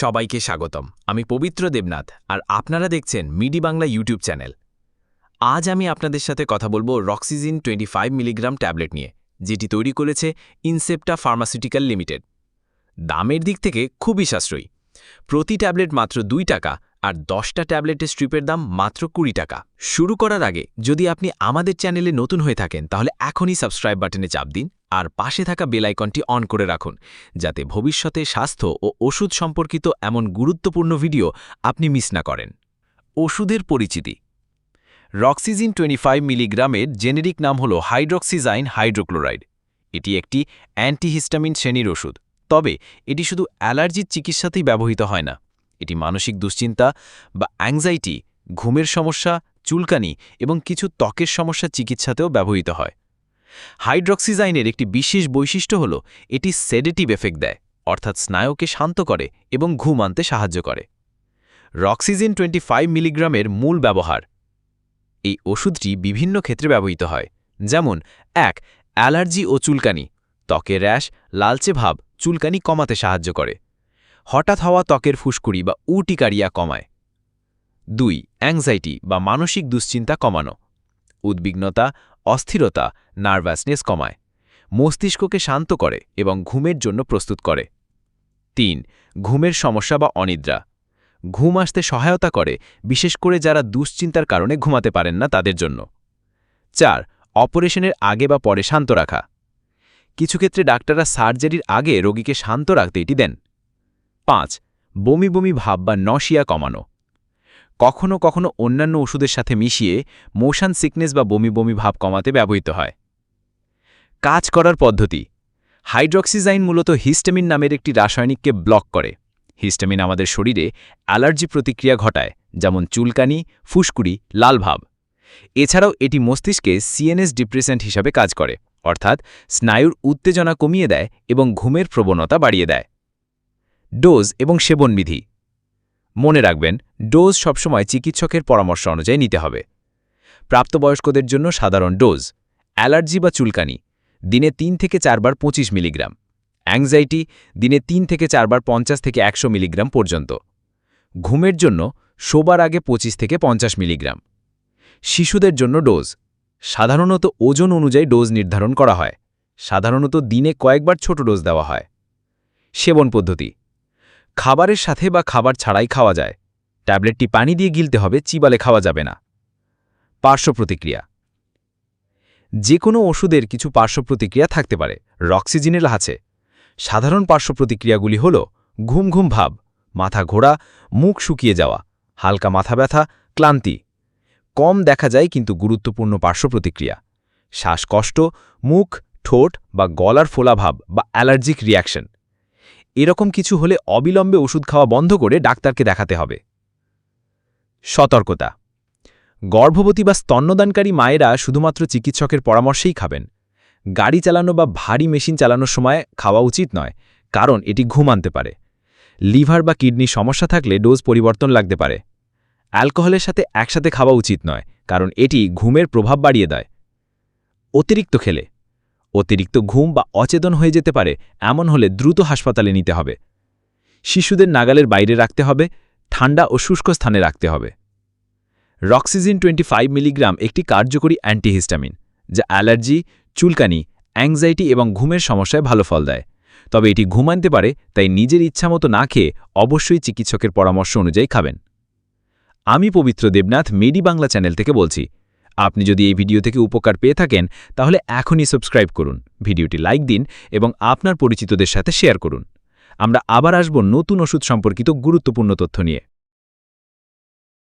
সবাইকে স্বাগতম। আমি পবিত্র দেবনাথ আর আপনারা দেখছেন মিডি বাংলা ইউটিউব চ্যানেল। আজ আমি আপনাদের সাথে কথা বলব Roxyzine twenty five milligram tablet নিয়ে, যেটি তৈরি করেছে ইনসেপ্টা ফার্মাসিউটিক্যাল লিমিটেড। দামের দিক থেকে খুবই সাশ্রয়ী। প্রতি ট্যাবলেট মাত্র দুই টাকা আর দশটা ট্যাবলেটের স্ট্রিপের দাম মাত্র কুড়ি টাকা। শুরু করার আগে যদি আপনি আমাদের চ্যানেলে নতুন হয়ে থাকেন, তাহলে এখনই সাবস্ক্রাইব বাটনে চাপ দিন আর পাশে থাকা বেলাইকনটি অন করে রাখুন, যাতে ভবিষ্যতে স্বাস্থ্য ও ওষুধ সম্পর্কিত এমন গুরুত্বপূর্ণ ভিডিও আপনি মিস না করেন। ওষুধের পরিচিতি। রক্সিজিন টোয়েন্টি ফাইভ মিলিগ্রামের জেনেরিক নাম হল হাইড্রক্সিজাইন হাইড্রোক্লোরাইড। এটি একটি অ্যান্টিহিস্টামিন শ্রেণির ওষুধ, তবে এটি শুধু অ্যালার্জির চিকিৎসাতেই ব্যবহৃত হয় না। এটি মানসিক দুশ্চিন্তা বা অ্যাংজাইটি, ঘুমের সমস্যা, চুলকানি এবং কিছু ত্বকের সমস্যা চিকিৎসাতেও ব্যবহৃত হয়। হাইড্রক্সিজাইনের একটি বিশেষ বৈশিষ্ট্য হল, এটি সেডেটিভ এফেক্ট দেয়, অর্থাৎ স্নায়ুকে শান্ত করে এবং ঘুম আনতে সাহায্য করে। রক্সিজিন টোয়েন্টি ফাইভ মিলিগ্রামের মূল ব্যবহার। এই ওষুধটি বিভিন্ন ক্ষেত্রে ব্যবহৃত হয়, যেমন, এক, অ্যালার্জি ও চুলকানি, ত্বকের র্যাশ, লালচে ভাব, চুলকানি কমাতে সাহায্য করে। হঠাৎ হওয়া ত্বকের ফুসকুড়ি বা উটিকারিয়া কমায়। দুই, অ্যাংজাইটি বা মানসিক দুশ্চিন্তা কমানো। উদ্বিগ্নতা অস্থিরতা, নার্ভাসনেস কমায়, মস্তিষ্ককে শান্ত করে এবং ঘুমের জন্য প্রস্তুত করে। তিন, ঘুমের সমস্যা বা অনিদ্রা। ঘুম আসতে সহায়তা করে, বিশেষ করে যারা দুশ্চিন্তার কারণে ঘুমাতে পারেন না তাদের জন্য। চার, অপারেশনের আগে বা পরে শান্ত রাখা। কিছু ক্ষেত্রে ডাক্তাররা সার্জারির আগে রোগীকে শান্ত রাখতে এটি দেন। পাঁচ, বমি বমি ভাব বা নশিয়া কমানো। কখনো কখনো অন্যান্য ওষুধের সাথে মিশিয়ে মোশন সিকনেস বা বমি বমি ভাব কমাতে ব্যবহৃত হয়। কাজ করার পদ্ধতি। হাইড্রক্সিজাইন মূলত হিস্টামিন নামের একটি রাসায়নিককে ব্লক করে। হিস্টামিন আমাদের শরীরে অ্যালার্জি প্রতিক্রিয়া ঘটায়, যেমন চুলকানি, ফুসকুড়ি লালভাব এছাড়াও এটি মস্তিষ্কে সিএনএস ডিপ্রেসেন্ট হিসাবে কাজ করে, অর্থাৎ স্নায়ুর উত্তেজনা কমিয়ে দেয় এবং ঘুমের প্রবণতা বাড়িয়ে দেয়। ডোজ এবং সেবনবিধি। মনে রাখবেন ডোজ সবসময় চিকিৎসকের পরামর্শ অনুযায়ী নিতে হবে। প্রাপ্তবয়স্কদের জন্য সাধারণ ডোজ, অ্যালার্জি বা চুলকানি, দিনে তিন থেকে চারবার পঁচিশ মিলিগ্রাম, অ্যাংজাইটি, দিনে তিন থেকে চারবার পঞ্চাশ থেকে একশো মিলিগ্রাম পর্যন্ত। ঘুমের জন্য শোবার আগে পঁচিশ থেকে পঞ্চাশ মিলিগ্রাম। শিশুদের জন্য ডোজ, সাধারণত ওজন অনুযায়ী ডোজ নির্ধারণ করা হয়, সাধারণত দিনে কয়েকবার ছোট ডোজ দেওয়া হয়। সেবন পদ্ধতি, খাবারের সাথে বা খাবার ছাড়াই খাওয়া যায়। ট্যাবলেটটি পানি দিয়ে গিলতে হবে, চিবালে খাওয়া যাবে না। পার্শ্ব প্রতিক্রিয়া। যে কোনো ওষুধের কিছু পার্শ্ব প্রতিক্রিয়া থাকতে পারে। রক্সিজিনেল আছে। সাধারণ পার্শ্ব প্রতিক্রিয়াগুলি হল ঘুম ঘুম ভাব, মাথা ঘোরা, মুখ শুকিয়ে যাওয়া, হালকা মাথা ব্যথা, ক্লান্তি। কম দেখা যায় কিন্তু গুরুত্বপূর্ণ পার্শ্ব প্রতিক্রিয়া। শ্বাসকষ্ট, মুখ, ঠোঁট বা গলার ফোলাভাব বা অ্যালার্জিক রিয়াকশন। এরকম কিছু হলে অবিলম্বে ওষুধ খাওয়া বন্ধ করে ডাক্তারকে দেখাতে হবে। সতর্কতা। গর্ভবতী বা স্তন্যদানকারী মায়েরা শুধুমাত্র চিকিৎসকের পরামর্শেই খাবেন। গাড়ি চালানো বা ভারী মেশিন চালানোর সময় খাওয়া উচিত নয়, কারণ এটি ঘুম আনতে পারে। লিভার বা কিডনি সমস্যা থাকলে ডোজ পরিবর্তন লাগতে পারে। অ্যালকোহলের সাথে একসাথে খাওয়া উচিত নয়, কারণ এটি ঘুমের প্রভাব বাড়িয়ে দেয়। অতিরিক্ত খেলে। অতিরিক্ত ঘুম বা অচেতন হয়ে যেতে পারে, এমন হলে দ্রুত হাসপাতালে নিতে হবে। শিশুদের নাগালের বাইরে রাখতে হবে ঠান্ডা ও শুষ্ক স্থানে রাখতে হবে। রক্সিজিন টোয়েন্টি ফাইভ মিলিগ্রাম একটি কার্যকরী অ্যান্টিহিস্টামিন, যা অ্যালার্জি, চুলকানি, অ্যাংজাইটি এবং ঘুমের সমস্যায় ভালো ফল দেয়। তবে এটি ঘুমানতে পারে, তাই নিজের ইচ্ছামতো না খেয়ে অবশ্যই চিকিৎসকের পরামর্শ অনুযায়ী খাবেন। আমি পবিত্র দেবনাথ, মেডি বাংলা চ্যানেল থেকে বলছি, আপনি যদি এই ভিডিও থেকে উপকার পেয়ে থাকেন, তাহলে এখনই সাবস্ক্রাইব করুন, ভিডিওটি লাইক দিন এবং আপনার পরিচিতদের সাথে শেয়ার করুন। আমরা আবার আসব নতুন ওষুধ সম্পর্কিত গুরুত্বপূর্ণ তথ্য নিয়ে।